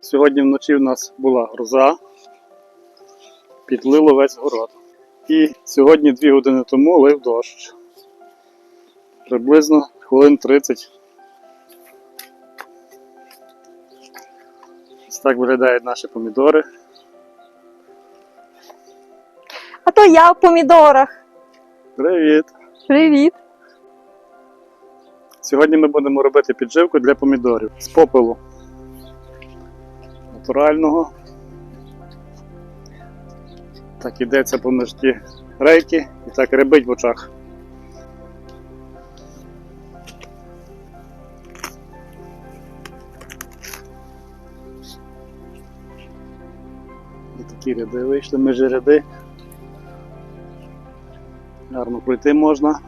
Сьогодні вночі в нас була гроза, підлило весь город. І сьогодні, дві години тому, лив дощ. Приблизно хвилин 30. Ось так виглядають наші помідори. А то я в помідорах. Привіт! Привіт. Сьогодні ми будемо робити підживку для помідорів з попелу. Натурального. Так ідеться поміж ті рейки і так рябить в очах. І такі ряди вийшли, межі ряди. Гарно пройти можна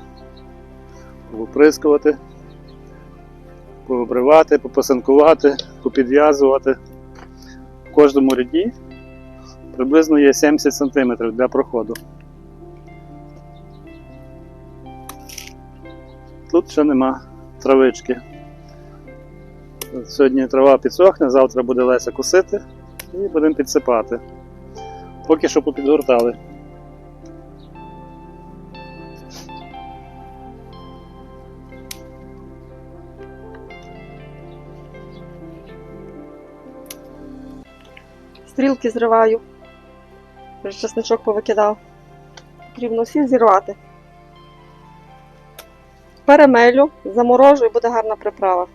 поприскувати, пообривати, попасанкувати, попідв'язувати. В кожному ряді приблизно є 70 см для проходу. Тут ще нема травички. Сьогодні трава підсохне, завтра буде Леся косити і будемо підсипати. Поки що попідгортали. Стрілки зриваю. Чесничок повикидав. Потрібно всі зірвати. Перемелю, заморожу і буде гарна приправа.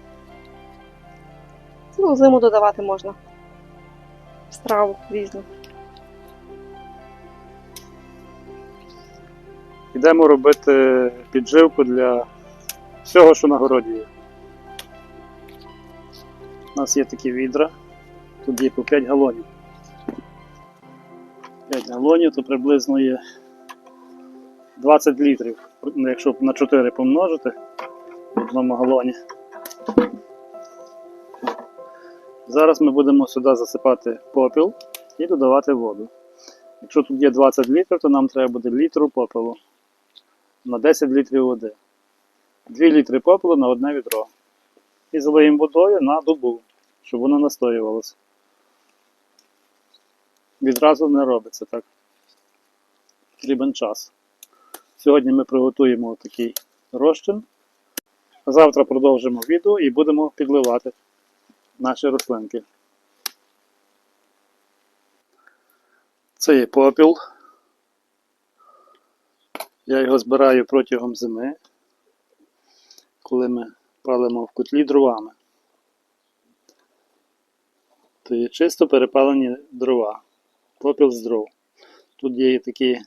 Цілу зиму додавати можна. Страву різну. Йдемо робити підживку для всього, що на городі є. У нас є такі відра, тут є по 5 галонів. 5 галонів то приблизно є 20 літрів. Ну, Якщо на 4 помножити в одному галоні. Зараз ми будемо сюди засипати попіл і додавати воду. Якщо тут є 20 літрів, то нам треба буде літру попелу на 10 літрів води. 2 літри попелу на одне відро. І залиємо водою на добу, щоб воно настоювалося. Відразу не робиться так. Потрібен час. Сьогодні ми приготуємо такий розчин. Завтра продовжимо відео і будемо підливати наші рослинки. Це є попіл. Я його збираю протягом зими, коли ми палимо в котлі дровами. То є чисто перепалені дрова, попіл з дров. Тут є і такі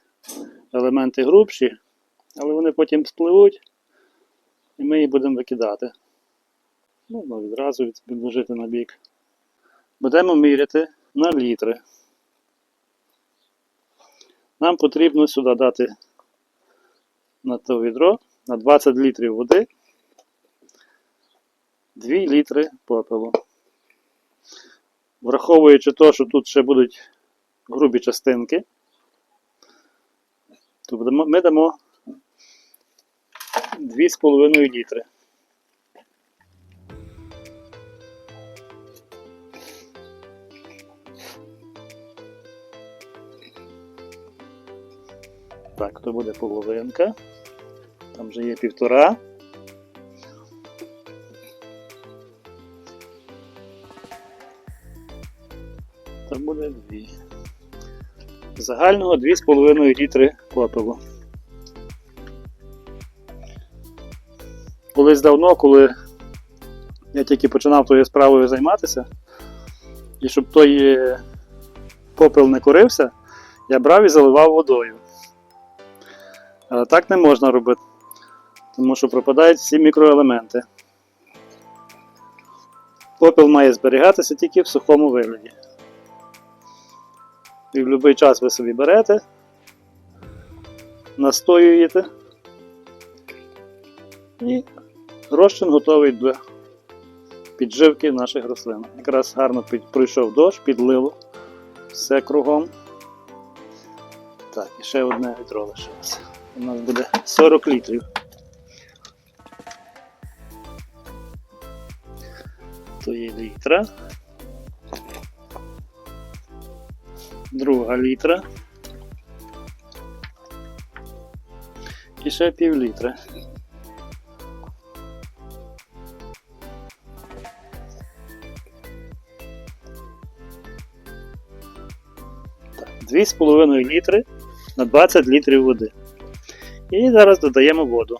елементи грубші, але вони потім спливуть і ми їх будемо викидати. Можна відразу від- відложити на бік. Будемо міряти на літри. Нам потрібно сюди дати на те відро на 20 літрів води 2 літри попелу. Враховуючи те, що тут ще будуть грубі частинки, то ми дамо 2,5 літри. Так, то буде половинка. Там вже є півтора. Там буде дві. Загального 2,5 літри попелу. Колись давно, коли я тільки починав тою справою займатися, і щоб той е, попел не курився, я брав і заливав водою. Але так не можна робити, тому що пропадають всі мікроелементи. Попіл має зберігатися тільки в сухому вигляді. І в будь-який час ви собі берете, настоюєте і розчин готовий до підживки наших рослин. Якраз гарно під- пройшов дощ, підлило все кругом. Так, і ще одне відро лишилося. У нас буде 40 літрів. То є літра. Друга літра. І ще пів літра. Так, 2,5 літри на 20 літрів води. І зараз додаємо воду.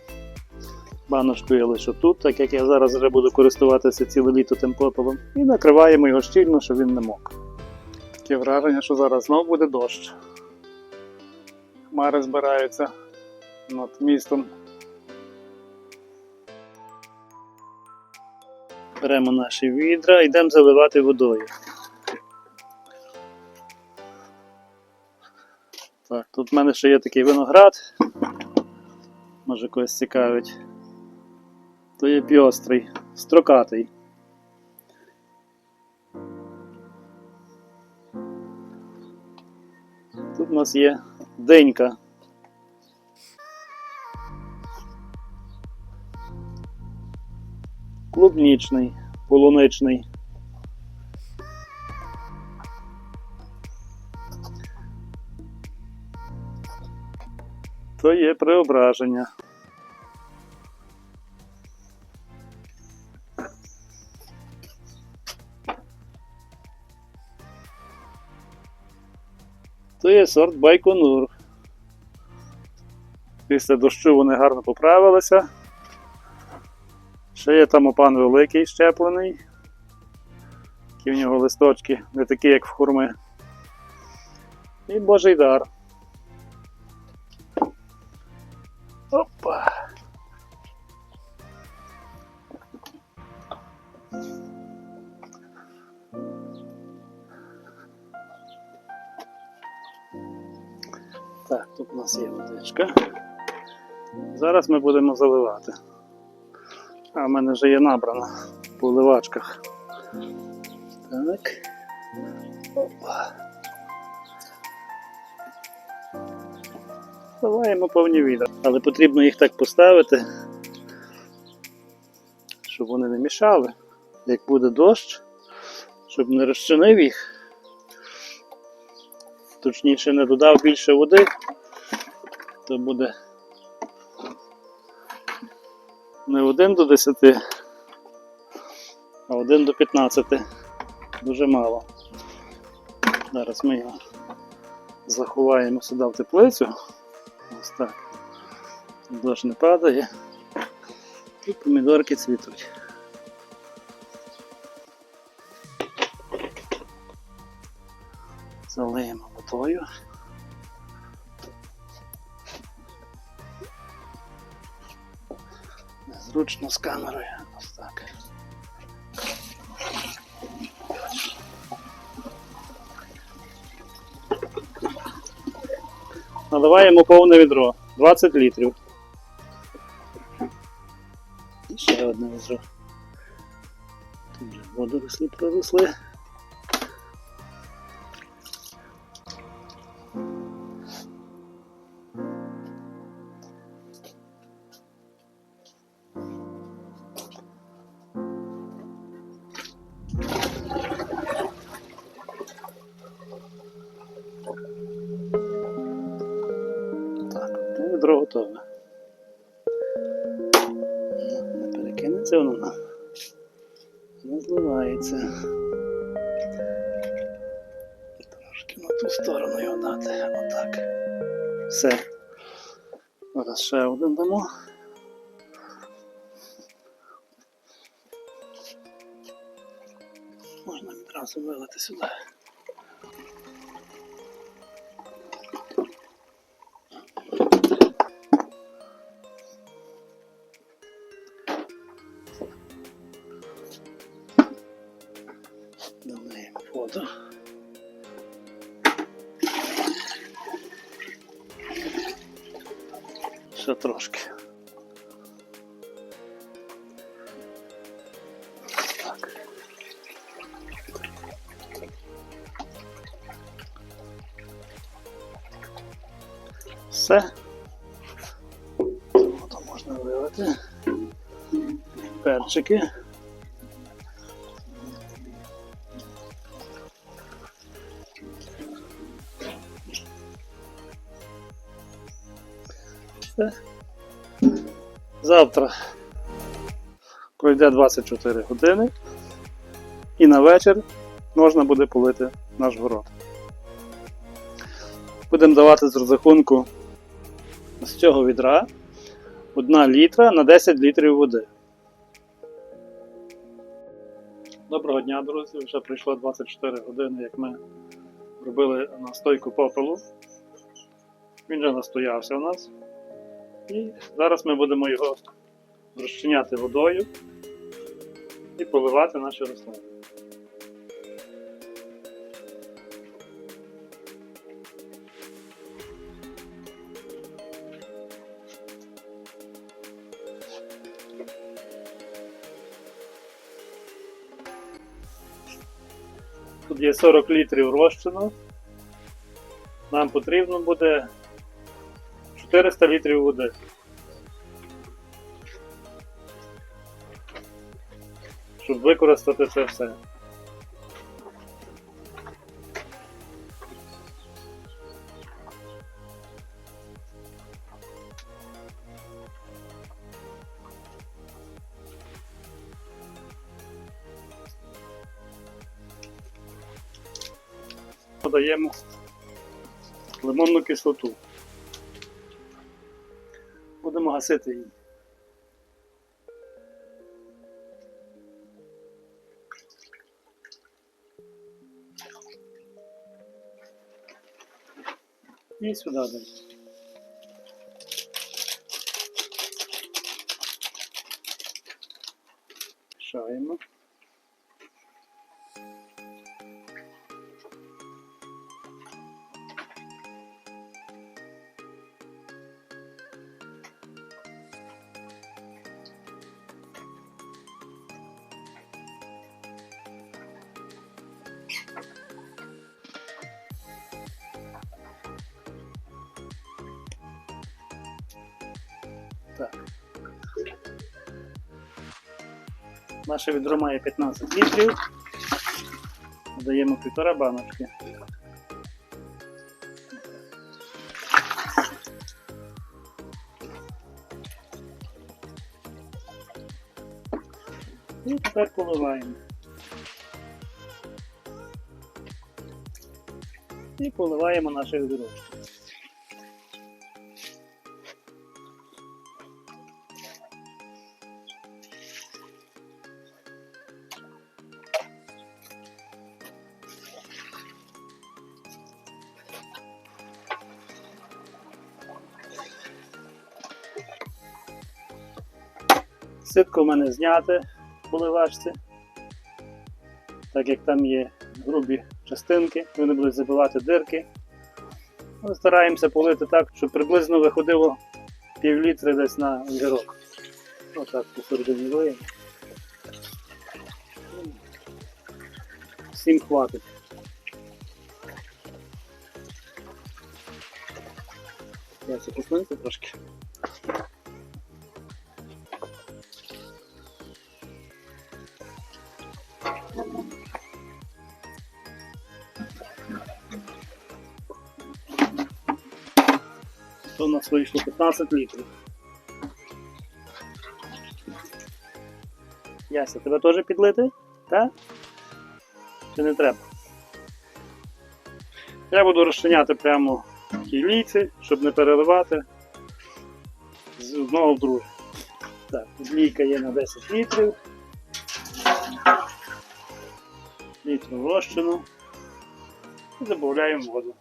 Баночку я лишу тут, так як я зараз вже буду користуватися ціле літо тим попелом. І накриваємо його щільно, щоб він не мок. Таке враження, що зараз знов буде дощ. Хмари збираються над містом. Беремо наші відра, йдемо заливати водою. Так, тут в мене ще є такий виноград. Може когось цікавить. То є піострий, строкатий. Нас є денька. Клубнічний, полуничний. То є преображення. То сорт Байконур. Після дощу вони гарно поправилися. Ще є там опан великий щеплений. Які в нього листочки не такі, як в хурми. І Божий дар. Опа. Так, тут у нас є водичка. Зараз ми будемо заливати. А в мене вже є набрано по вливачках. Так. Опа. Заливаємо повні відра. Але потрібно їх так поставити, щоб вони не мішали. Як буде дощ, щоб не розчинив їх. Точніше не додав більше води, то буде не 1 до 10, а 1 до 15. Дуже мало. Зараз ми його заховаємо сюди в теплицю. Ось так. Дощ не падає. І помідорки цвітуть. Залиємо водою. Незручно з камерою. Ось так. Наливаємо повне відро. 20 літрів. І ще одне відро. Тут вже водорослі проросли. Не. Трошки на ту сторону його дати. Отак. Все. Зараз ще один дамо. Можна відразу вилити сюди. трошки. Все. Ото можна вилити. Перчики. Все. Завтра пройде 24 години. І на вечір можна буде полити наш город. Будемо давати з розрахунку з цього відра 1 літра на 10 літрів води. Доброго дня, друзі! Вже пройшло 24 години, як ми робили настойку попелу. Він вже настоявся у нас. І зараз ми будемо його розчиняти водою і поливати наші рослини. Тут є 40 літрів розчину. Нам потрібно буде 400 літрів води. Використати це все. Подаємо лимонну кислоту. Будемо гасити її. І сюди Так. Наше відро має 15 літрів. Додаємо півтора баночки. І тепер поливаємо. І поливаємо наше відро. В мене зняте в поливачці, так як там є грубі частинки, вони будуть забивати дирки. Ми стараємося полити так, щоб приблизно виходило пів літри десь на огірок. Отак посередині виємо. Всім хватить. Я це трошки. То у нас вийшло 15 літрів. Яся, тебе теж підлити? Так? Чи не треба? Я буду розчиняти прямо в тій щоб не переливати з одного в друге. Так, лійка є на 10 літрів. Літру розчину. І додаємо воду.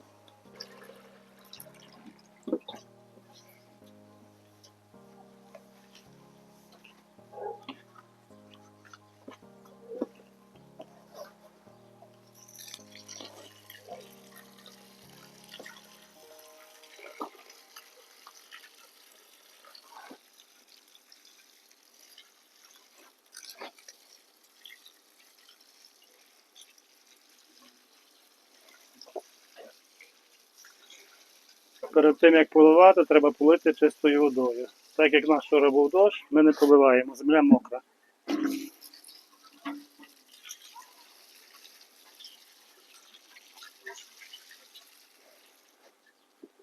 Перед тим як поливати, треба полити чистою водою. Так як наш вчора був дощ, ми не поливаємо, земля мокра.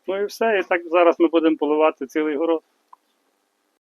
Ну і все. І так зараз ми будемо поливати цілий город.